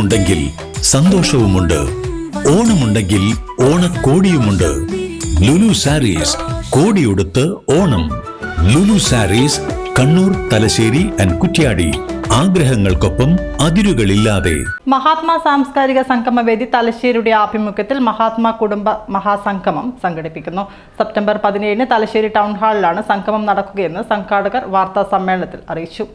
ഓണമുണ്ടെങ്കിൽ സന്തോഷവുമുണ്ട്. ഓണമുണ്ടെങ്കിൽ ഓണക്കോടിയുമുണ്ട്. ലുലു സാരീസ് കോടിയുടുത്ത് ഓണം. ലുലു സാരീസ് കണ്ണൂർ തലശ്ശേരി ആൻഡ് കുറ്റ്യാടി. ആഗ്രഹങ്ങൾക്കൊപ്പം അതിരുകളില്ലാതെ. മഹാത്മാ സാംസ്കാരിക സംഗമവേദി തലശ്ശേരിയുടെ ആഭിമുഖ്യത്തിൽ മഹാത്മാ കുടുംബ മഹാസംഗമം സംഘടിപ്പിക്കുന്നു. സെപ്റ്റംബർ പതിനേഴിന് തലശ്ശേരി ടൗൺ ഹാളിലാണ് സംഗമം നടക്കുകയെന്ന് സംഘാടകർ വാർത്താ സമ്മേളനത്തിൽ അറിയിച്ചു.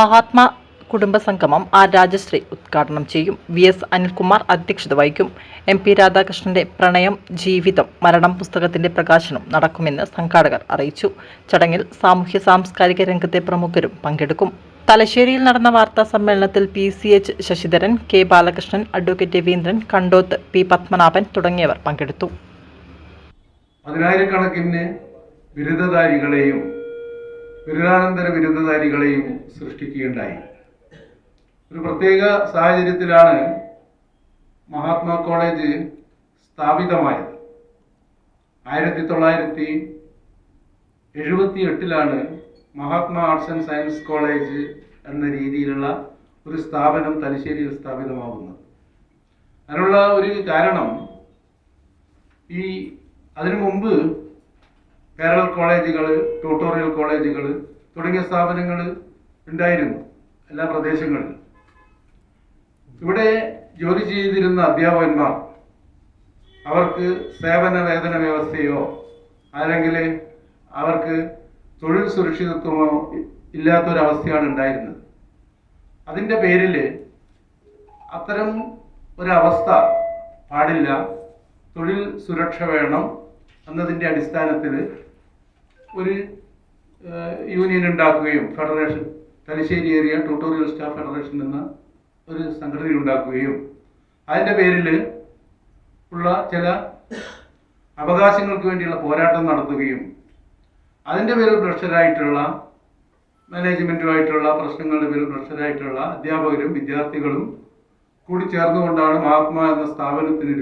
മഹാത്മാ കുടുംബ സംഗമം ആർ രാജശ്രീ ഉദ്ഘാടനം ചെയ്യും. വി എസ് അനിൽകുമാർ അധ്യക്ഷത വഹിക്കും. എം പി രാധാകൃഷ്ണന്റെ പ്രണയം ജീവിതം മരണം പുസ്തകത്തിന്റെ പ്രകാശനം നടക്കുമെന്ന് സംഘാടകർ അറിയിച്ചു. ചടങ്ങിൽ സാമൂഹ്യ സാംസ്കാരിക രംഗത്തെ പ്രമുഖരും പങ്കെടുക്കും. തലശ്ശേരിയിൽ നടന്ന വാർത്താ സമ്മേളനത്തിൽ P C H Sasidharan K Balakrishnan advocate Raveendran Kandoth P Padmanabhan തുടങ്ങിയവർ പങ്കെടുത്തു. പതിനായിരക്കണക്കിന് ബിരുദധാരികളെയും ബിരുദാനന്തര ബിരുദധാരികളെയും സൃഷ്ടിക്കുകയുണ്ടായി. ഒരു പ്രത്യേക സാഹചര്യത്തിലാണ് മഹാത്മാ കോളേജ് സ്ഥാപിതമായത്. ആയിരത്തി തൊള്ളായിരത്തി എഴുപത്തി എട്ടിലാണ് Mahatma arts and science college എന്ന രീതിയിലുള്ള ഒരു സ്ഥാപനം തലശ്ശേരിയിൽ സ്ഥാപിതമാകുന്നത്. അതിനുള്ള ഒരു കാരണം ഈ അതിനു മുമ്പ് കേരള കോളേജുകൾ ട്യൂട്ടോറിയൽ കോളേജുകൾ തുടങ്ങിയ സ്ഥാപനങ്ങൾ ഉണ്ടായിരുന്നു എല്ലാ പ്രദേശങ്ങളിലും. ഇവിടെ ജോലി ചെയ്തിരുന്ന അധ്യാപകന്മാർ അവർക്ക് സേവന വേതന വ്യവസ്ഥയോ അല്ലെങ്കിൽ അവർക്ക് തൊഴിൽ സുരക്ഷിതത്വമോ ഇല്ലാത്തൊരവസ്ഥയാണ് ഉണ്ടായിരുന്നത്. അതിന്റെ പേരിൽ അത്തരം ഒരവസ്ഥ പാടില്ല. തൊഴിൽ സുരക്ഷ വേണം എന്നതിന്റെ അടിസ്ഥാനത്തിൽ ഒരു യൂണിയൻ ഉണ്ടാക്കുകയും federation Thalassery area tutorial staff federation എന്ന ഒരു സംഘടന ഉണ്ടാക്കുകയും അതിന്റെ പേരിൽ ഉള്ള ചില അവകാശങ്ങൾക്ക് വേണ്ടിയുള്ള പോരാട്ടം നടത്തുകയും അതിന്റെ പേരിൽ ഭ്രഷ്ടരായിട്ടുള്ള മാനേജ്മെന്റുമായിട്ടുള്ള പ്രശ്നങ്ങളുടെ പേരിൽ ഭ്രഷ്ടരായിട്ടുള്ള അധ്യാപകരും വിദ്യാർത്ഥികളും കൂടി ചേർന്നുകൊണ്ടാണ് മഹാത്മാ എന്ന സ്ഥാപനത്തിന്